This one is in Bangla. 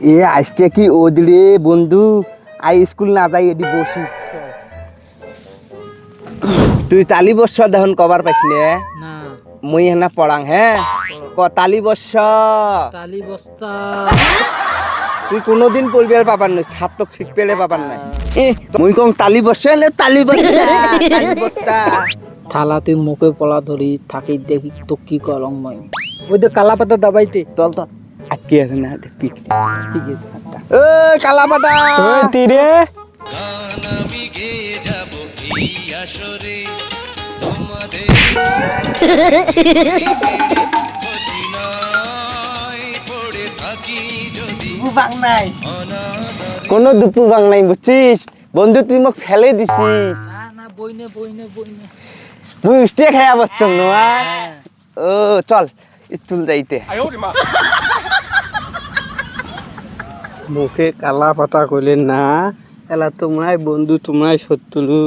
এ আজকে কি ওদরে বন্ধু? আই স্কুল না যাই এটি বসি। তুই তালি বর্ষ দেখুন কবার পাইস নে? মুই হেনা পড়াং হ্যাঁ ক তালি বর্ষ। তালি বস্তা। তুই কোনোদিন পড়বি আর পাবার নই ছাত্রক শিখ পেলে পাবার নাই। এ মুই কং তালি বর্ষ নে তালি বত্তা তালি বত্তা থালা তুই মুখে পলা ধরি থাকি দেখি তো কি করং মই। ওই তো কালা পাতা দাবাইতে। চল তো আটকে আছে না দেখবি ঠিক আছে ও কালা পাতা! তীরে কোনো দুপুর বাং নাই বুঝছিস? বন্ধু তুই মোক ফেলে দিছিস। না না বইনে বইনে বইনে। মুই উষ্টিয়ে খাইয়া বসছ নোয়া। ও চল স্কুল যাইতে। মুখে কালা পাতা কইলেন না এলা তোমরাই বন্ধু তোমরাই শত্রু।